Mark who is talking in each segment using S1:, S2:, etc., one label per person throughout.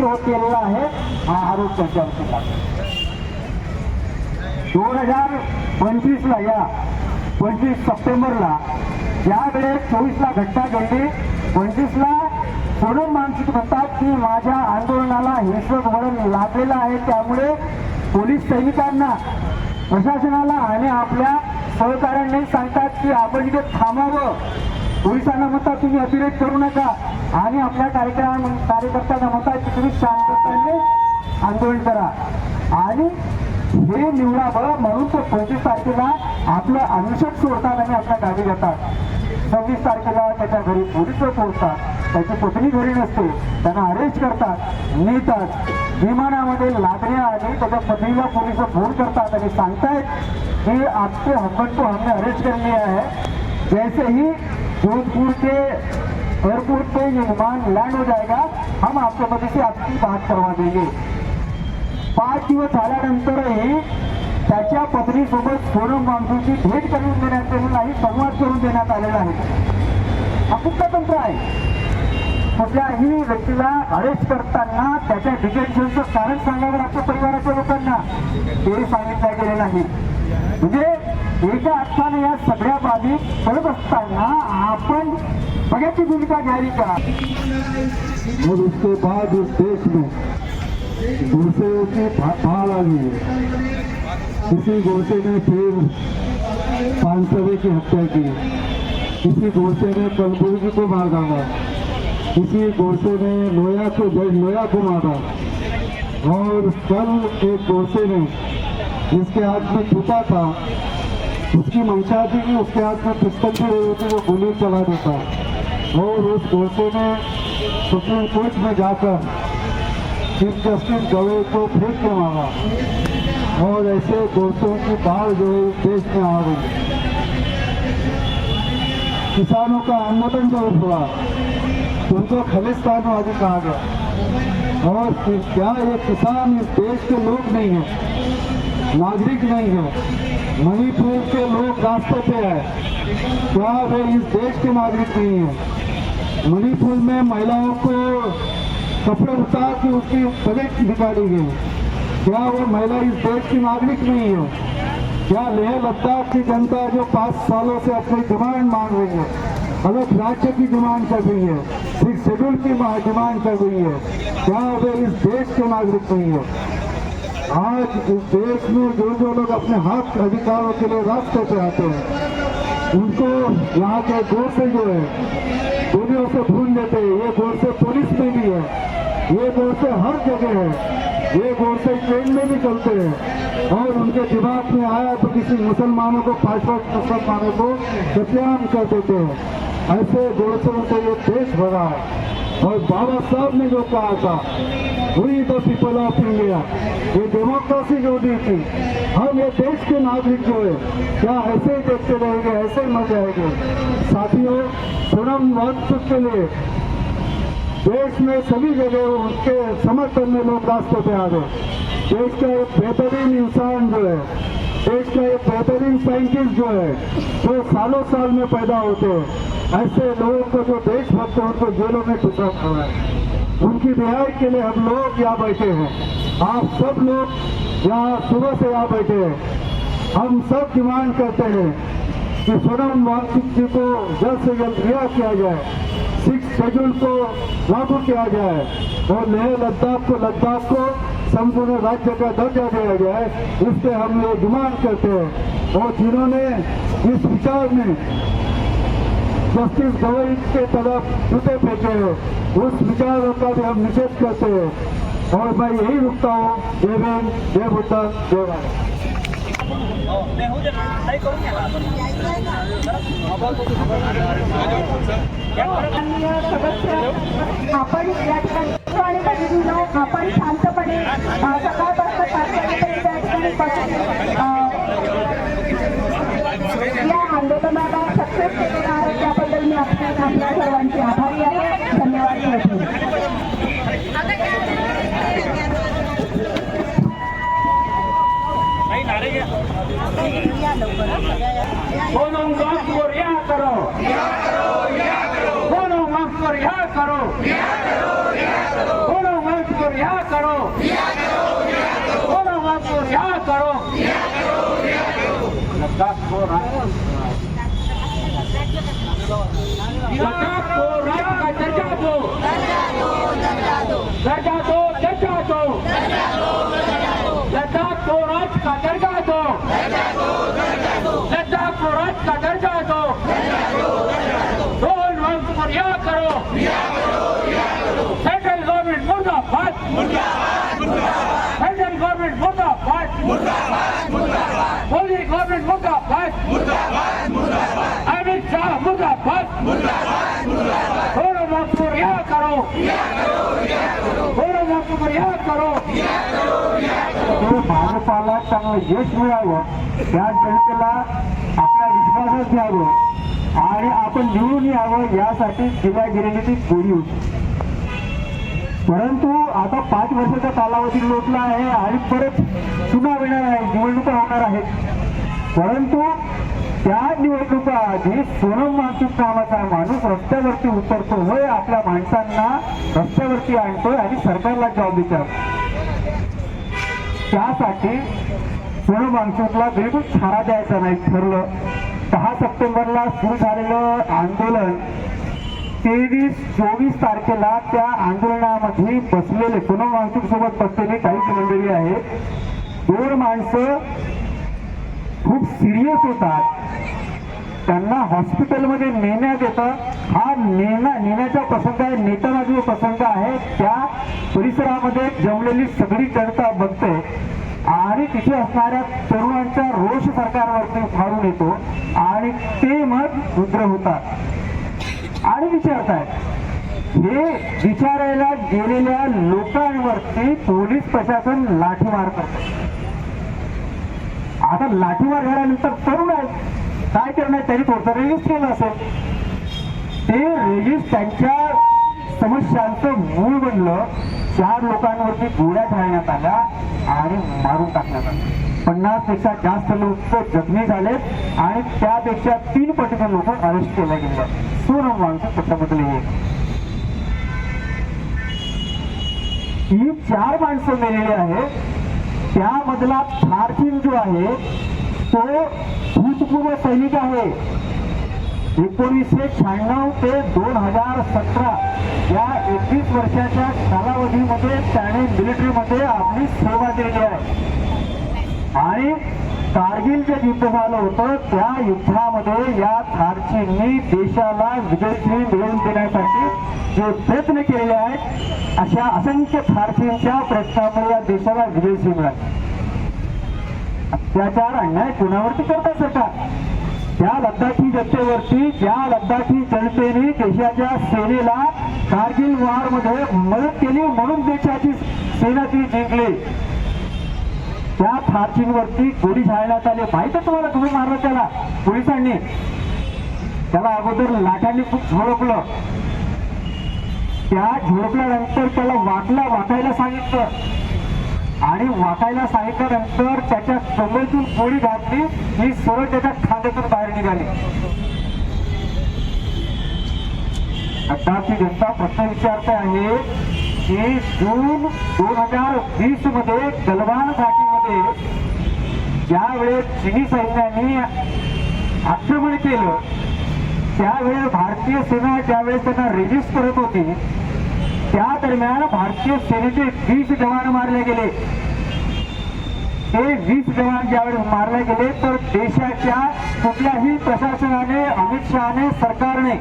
S1: घडवली म्हणजे केलेला आहे. हा आरोप त्यांच्यावरती लागला दोन हजार पंचवीसला या पंचवीस सप्टेंबरला. ज्यावेळेस चोवीसला घटना घडली पंचवीसला सोडून मानसिक म्हणतात की माझ्या आंदोलनाला हिंसक वळण लागलेलं आहे. त्यामुळे पोलीस सैनिकांना प्रशासनाला आणि आपल्या सहकाऱ्यांनी सांगतात की आपण इथे थांबावं. पोलिसांना म्हणता तुम्ही अतिरेक करू नका आणि आपल्या कार्यक्रम कार्यकर्त्यांना म्हणता की तुम्ही शांततेने आंदोलन करा आणि हे निवडावं म्हणून ते पंचवीस तारखेला आपलं अनुषक सोडतात आणि आपल्या गावी जातात सव्वीस तारखेला त्याच्या घरी पोलीस पोहोचतात त्याची पत्नी घरी नसते त्यांना अरेस्ट करतात नेतात विमानामध्ये लागण्याआधी त्याच्या पत्नीला पोलीस फोन करतात आणि सांगतायत की आपके हस्बंड को हमने अरेस्ट करणे आहे जैसे ही जोधपुर से एयरपोर्ट पे ये विमान लैंड हो जाएगा। हम आपके पति से आपकी बात करवा देंगे। पाच दिवस झाल्यानंतरही त्याच्या पत्नीसोबत सोनम बांधूची भेट करून देण्यात आलेली नाही संवाद करून देण्यात आलेला आहे. हा कुठला तंत्र आहे. कुठल्याही व्यक्तीला अरेस्ट करताना त्याच्या डिटेन्शनचं कारण सांगावं लागतं परिवाराच्या लोकांना. ते सांगितलं गेलेलं आहे. म्हणजे एका अर्थाने या सगळ्या बाबी करत असताना आपण बघ्याची भूमिका घ्यावी का?
S2: और उसके बाद उस देश में गोसे की भाल आ गई है किसी गोसे ने फिर पांचवे की हत्या की. किसी गोसे ने कलबुर्गी को मार डाला. किसी गोसे ने लोया को जज लोया को मारा. और कल एक गोसे ने जिसके हाथ में छुपा था उसकी मंशा थी कि उसके हाथ में पिस्टल भी रही होती. वो गोली चला देता और उस गोसे ने सुप्रीम कोर्ट में जाकर चीफ जस्टिस गवई को फेंक के मारा और हो, ऐसे दोस्तों की बाढ़ जो है देश में आ गई किसानों का आंदोलन जो हुआ उनको खालिस्तानवादी कहा गया। और क्या ये किसान इस देश के लोग नहीं है? नागरिक नहीं है। मणिपुर के लोग रास्ते पे है। क्या वे इस देश के नागरिक नहीं है? मणिपुर में महिलाओं को कपड़े उतार के उसकी पगड़ निकाली गई। क्या वो महिला इस देश की नागरिक नहीं है? क्या लेह लद्दाख की जनता जो पाँच सालों से अपनी डिमांड मांग रही है, अलग राज्य की डिमांड कर रही है सिक्स शेड्यूल की डिमांड कर रही है, क्या वे इस देश के नागरिक नहीं है? आज इस देश में जो जो लोग अपने हक अधिकारों के लिए रास्ते पे आते हैं, उनको यहाँ के गोर से जो है, दुनिया से भूल देते हैं। ये गोर से पुलिस में भी है, ये गोर से हर जगह है, ये गोर से ट्रेन में भी चलते हैं। और उनके दिमाग में आया तो किसी मुसलमानों को पाँच मुसलमानों को सत्याम कर देते हैं। ऐसे गोरसों से ये देश भरा है। और बाबा साहब ने जो कहा था वही द पीपल ऑफ इंडिया ये डेमोक्रेसी जो दी थी हम ये देश के नागरिक जो है क्या ऐसे ही देखते रहेंगे ऐसे ही मर जाएंगे। साथियों पूनम वक्त के लिए देश में सभी जगह उनके समर्थन में लोग रास्ते पे आ गए देश का एक बेहतरीन इंसान जो है देश का एक बेहतरीन साइंटिस्ट जो है जो सालों साल में पैदा होते हैं। ऐसे लोगों को जो देशभक्त हैं उनको जेलों में टुकड़ा हुआ है। उनकी रिहाई के लिए हम लोग यहाँ बैठे हैं। आप सब लोग यहाँ सुबह से यहाँ बैठे हैं। हम सब डिमांड करते हैं कि सोनम मानसिक जी को जल्द से जल्द रिहा किया जाए। सिक्स शेड्यूल को लागू किया जाए और लेह लद्दाख को लद्दाख को संपूर्ण राज्य का दर्जा दिया जाए इसके हम लोग डिमांड करते हैं। और जिन्होंने इस विचार में जस्टिस गवई के तरफ टूटे फेंके उस विचार का भी हम निषेध करते हैं। और मैं यही रुकता हूँ जय भीम जय बुद्ध जय भारत
S3: आपण या ठिकाणी आपण शांतपणे सकाळपासून पाच वाजेपर्यंत या ठिकाणी बसून या आंदोलनाला त्याबद्दल आपल्या सर्वांची आभारी आहे धन्यवाद.
S1: को रिहा करो दोनों मार्क्स को रिहा करो रिहा करो को रिहा करो लद्दाख को लद्दाख को राज्य का दर्जा दो दर्जा दो दर्जा दो लद्दाख को राज्य का दर्जा दो लद्दाख को राज्य का दर्जा दो सोन वंश को रिहा करो। सेंट्रल गवर्नमेंट मुर्दाबाद। सेंट्रल गवर्नमेंट मुर्दाबाद मोदी गवर्नमेंट मुर्दाबाद अमित शाह मुर्दाबाद सोनम वंश को रिहा करो सोनम वंश को रिहा करो भाजपाला चांगलं यश मिळावं त्या जनतेला आपल्या विश्वासात घ्यावं आणि आपण निवडून यावं यासाठी जिल्हा गेलेली ती गोडी होती. परंतु आता पाच वर्षाचा कालावधी लोटला आहे आणि परत चुनाव येणार आहे निवडणुका होणार आहेत. परंतु त्या निवडणुका आधी सोनम मानसिक नावाचा माणूस रस्त्यावरती उतरतो होय आपल्या माणसांना रस्त्यावरती आणतोय आणि सरकारला जॉब विचारतो. त्यासाठी सोनम वांगचूकला बिलकुल छारा द्यायचा नाही ठरलं. दहा सप्टेंबरला सुरू झालेलं आंदोलन तेवीस चोवीस तारखेला त्या आंदोलनामध्ये बसलेले सोनम वांगचूक सोबत बसलेले काही मंडळी आहे दोन माणसं खूप सिरियस होतात. त्यांना हॉस्पिटलमध्ये नेण्यात येतं. हा नेण्या नेण्याचा प्रसंग आहे नेताना जो प्रसंग आहे त्या परिसरामध्ये जमलेली सगळी जनता बघते. आणि तिथे असणाऱ्या तरुणांचा रोष सरकारवरती फाडून येतो आणि ते मत रुद्र होतात. आणि विचारतायत हे विचारायला गेलेल्या लोकांवरती पोलीस प्रशासन लाठीमार करत. आता लाठीमार झाल्यानंतर तरुण आहेत. काय करणार? त्यांनी थोडंसं रेजिस्ट केलं असेल. ते रेजिस्ट त्यांच्या समस्यांचं मूळ बनलं. चार लोकांवरती गोळ्या घालण्यात आल्या आणि मारून टाकण्यात आल्या. पन्नासपेक्षा जास्त लोक जखमी झाले आणि त्यापेक्षा तीन पटीने लोक अरेस्ट केले गेले. सोनम वांगचं ही चार माणसं मेलेली आहेत. त्यामधला थारथिन जो आहे तो भूतपूर्व सैनिक आहे. एकोणीसशे शहाण्णव ते दोन हजार सतरा. या एकवीस वर्षाच्या कालावधीमध्ये त्याने मिलिटरीमध्ये आपली सेवा दिली आहे. आणि कारगिल जे युद्ध झालं होतं त्या युद्धामध्ये या थारचींनी देशाला विजयश्री मिळवून देण्यासाठी जे प्रयत्न केलेले आहेत अशा असंख्य थारचींच्या प्रयत्नामुळे या देशाला विजयश्री मिळाली. अत्याचार अन्याय कुणावरती करतात सरकार? त्या लद्दाखी जनतेवरती ज्या लद्दाखी जनतेने देशाच्या सेनेला कारगिलमध्ये मदत केली म्हणून देशाची सेना ती जिंकली. त्या थारचींवरती गोळी झाडण्यात आली. माहीत आहे तुम्हाला तुम्ही मारलं त्याला? पोलिसांनी. त्याला अगोदर लाटांनी खूप झोडपलं त्या झोडपल्यानंतर त्याला वाटला वाकायला सांगितलं. आणि वाकायला सांगितल्यानंतर त्याच्या कमरेतून गोळी घातली ही सरळ त्याच्या खांद्यातून बाहेर निघाली. आताची जनता प्रश्न विचारते आहे की जून दोन हजार वीसमध्ये गलवान घाटीमध्ये ज्यावेळेस चिनी सैन्याने आक्रमण केलं त्यावेळेस भारतीय सेना ज्यावेळेस त्यांना रेजिस्ट करत होती त्या दरम्यान भारतीय सेनेचे वीस जवान मारले गेले. ते वीस जवान ज्यावेळेस मारले गेले तर देशाच्या कुठल्याही प्रशासनाने अमित शहाने सरकारने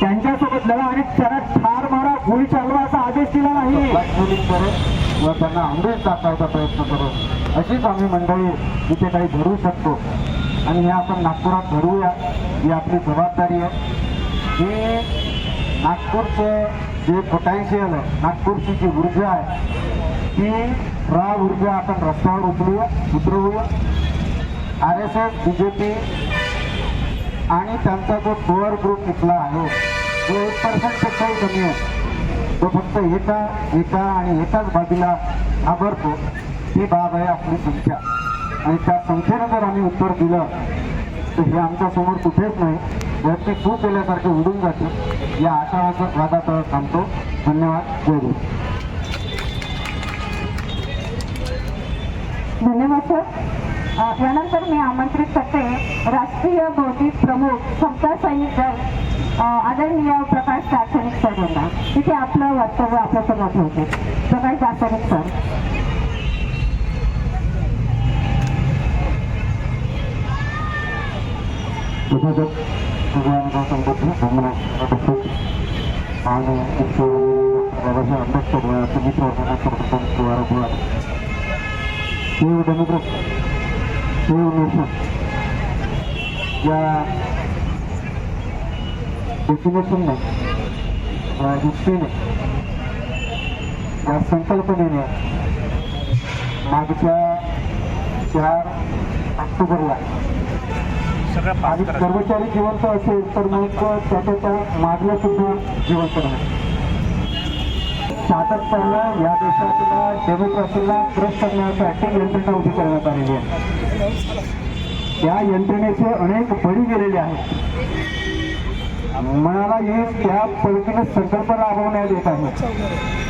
S1: त्यांच्यासोबत लढा आणि त्यांना ठार मारा गोळी चालवा असा आदेश दिला नाही व त्यांना अंग्रेज दाखवायचा प्रयत्न करू अशीच आम्ही मंडळी इथे काही धरू शकतो. आणि हे आपण नागपुरात धरूया ही आपली जबाबदारी आहे. हे नागपूरचं जे पोटॅन्शियल आहे नागपूरची जी ऊर्जा आहे ती रा ऊर्जा आपण रस्त्यावर उतरूया उतरवूया. R S S B J P आणि त्यांचा जो कोअर ग्रुप इथला आहे जो एक पर्सेंटपेक्षाही कमी आहे. तो फक्त एका एका आणि एकाच बाजूला घाबरतो. ही बाब आहे आपली संख्या. आणि त्या संख्येनं जर आम्ही उत्तर दिलं तर हे आमच्यासमोर कुठेच नाही. गोष्टी तू केल्यासारखे उडून जाते या आशावाद वादात थांबतो. धन्यवाद. जय गुरु
S3: धन्यवाद सर. यानंतर मी आमंत्रित करते राष्ट्रीय बौद्धिक प्रमुख समता सैनिक दल आदरणीय प्रकाश दार्शनिक सर यांना. तिथे आपलं वक्तव्य आपल्यासोबत ठेवते. प्रकाश दार्शनिक sir.
S1: Thank. Dewa Demokrat Dewa Mirsa Ya या या या ऑक्टोबरला आणि कर्मचारी जिवंत असेल तर मग त्याच्या त्या मागलं सुद्धा जिवंत राहणार सातत्यानं या देशातल्या डेमोक्रेसीला क्रश करण्यासाठी यंत्रणा उभी करण्यात आलेली आहे. त्या यंत्रणेचे अनेक बळी गेलेले आहेत. मनाला येईल त्या पद्धतीने संकल्प राबवण्यात येत आहे.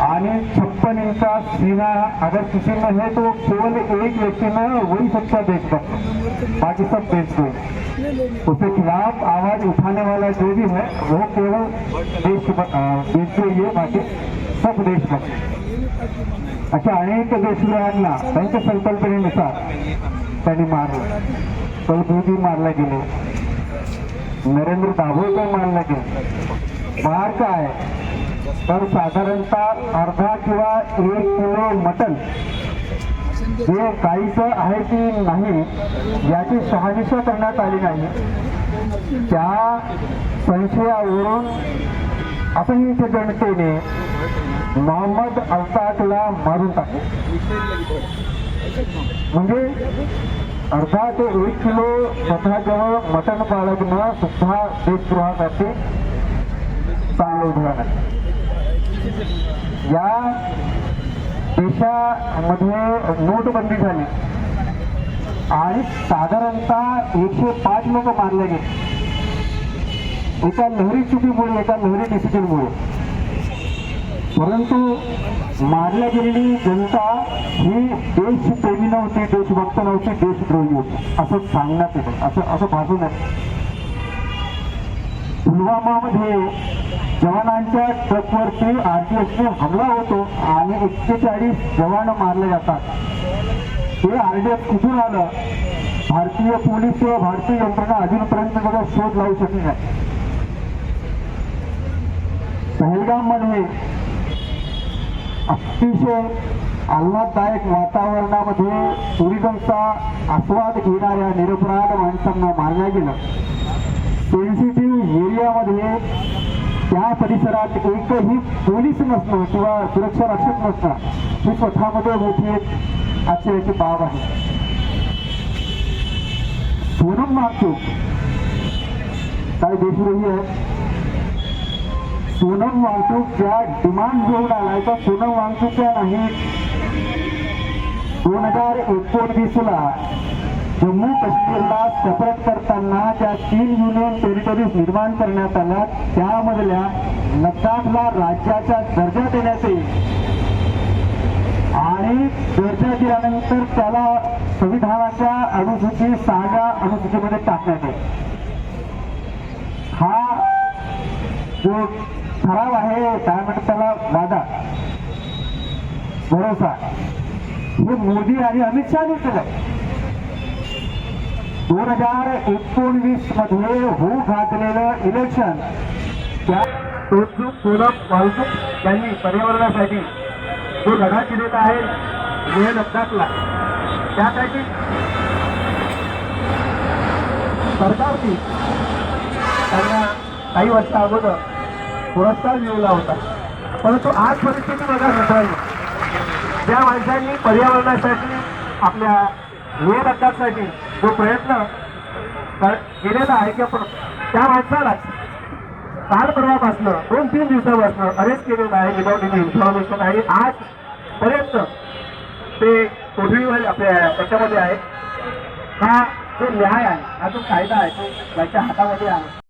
S1: आणि छप्पन इंचा सीना अगर किसी में है तो केवल एक व्यक्ति में वही सच्चा देशभक्त बाकी सब देशद्रोही उसके खिलाफ आवाज उठाने वाला जो भी है वो केवल देश देशद्रोही है बाकी सब देशभक्त अशा अनेक देशद्रोहांना त्यांच्या संकल्पनेनुसार त्यांनी मारलं. कलबुर्गी मारला गेले. नरेंद्र दाभोळकर मारला गेले. मार काय? तर साधारणतः अर्धा किंवा एक किलो मटण हे गाईचं आहे की नाही याची शहानिशा करण्यात आली नाही. त्या संशयावरून असंख्य जनतेने मोहम्मद अल्ताफला मारून टाकले. म्हणजे अर्धा ते एक किलो स्वतःजवळ मटण बाळगणं सुद्धा देशद्रोहासाठी चांगलं उदाहरण आहे या देशामध्ये नोटबंदी झाली. आणि साधारणतः एकशे पाच लोक मारले गेले. एका लहरी चुकीमुळे एका लहरी डिसिजनमुळे परंतु मारल्या गेलेली जनता ही देशप्रेमी नव्हती देशभक्त नव्हती देशद्रोही होती. असं सांगण्यात येतं. असं असं भासून आहे पुलवामामध्ये जवानांच्या ट्रकवरती आरडीएफने हमला होतो आणि एक्केचाळीस जवान मारले जातात. हे आरडीएफ कुठून आलं? भारतीय पोलीस किंवा भारतीय यंत्रणा अजूनपर्यंत त्याचा शोध लावू शकली नाही. पहलगाममध्ये अतिशय आल्हाददायक वातावरणामध्ये टुरिझमचा आस्वाद घेणाऱ्या निरपराध माणसांना मारल्या गेलं. सेन्सिटिव्ह एरियामध्ये त्या परिसरात एकही पोलीस नसणं किंवा सुरक्षा रक्षक नसणं ही स्वतःमध्ये मोठी एक आश्चर्याची बाब आहे. सोनम वाहतूक काय देशद्रोही आहे सोनम वाहतूक ज्या डिमांड घेऊन आलाय तर सोनम वाहतूकच्या नाही. दोन हजार एकोणवीसला जम्मू काश्मीरला सेपरेट करताना ज्या तीन युनियन टेरिटरीज निर्माण करण्यात आल्या त्यामधल्या लद्दाखला राज्याचा दर्जा देण्यात येईल आणि दर्जा दिल्यानंतर त्याला संविधानाच्या अनुसूची सहाव्या अनुसूचीमध्ये टाकण्यात येईल हा जो ठराव आहे काय म्हणतात त्याला? वादा. भरोसा. हे मोदी आणि अमित शहाने केलं दोन हजार एकोणवीसमध्ये होऊ घातलेलं इलेक्शन त्या सोनम वाहतूक यांनी पर्यावरणासाठी जो लढा दिलेला आहे लेह लद्दाखला. त्यासाठी सरकारची त्यांना काही वर्ष अगोदर पुरस्कार मिळवला होता. परंतु आज परिस्थिती बघा मित्रांनो ज्या माणसांनी पर्यावरणासाठी आपल्या लेह लद्दाखसाठी जो प्रयत्न केलेला आहे की आपण त्या माणसाला काल परवापासनं दोन तीन दिवसापासनं अरेस्ट केलेलं आहे विदाउट इन्फॉर्मेशन आहे आज पर्यंत ते कोठडीवर आपल्या त्याच्यामध्ये आहे हा जो न्याय आहे हा जो कायदा आहे तो त्याच्या हातामध्ये आहे.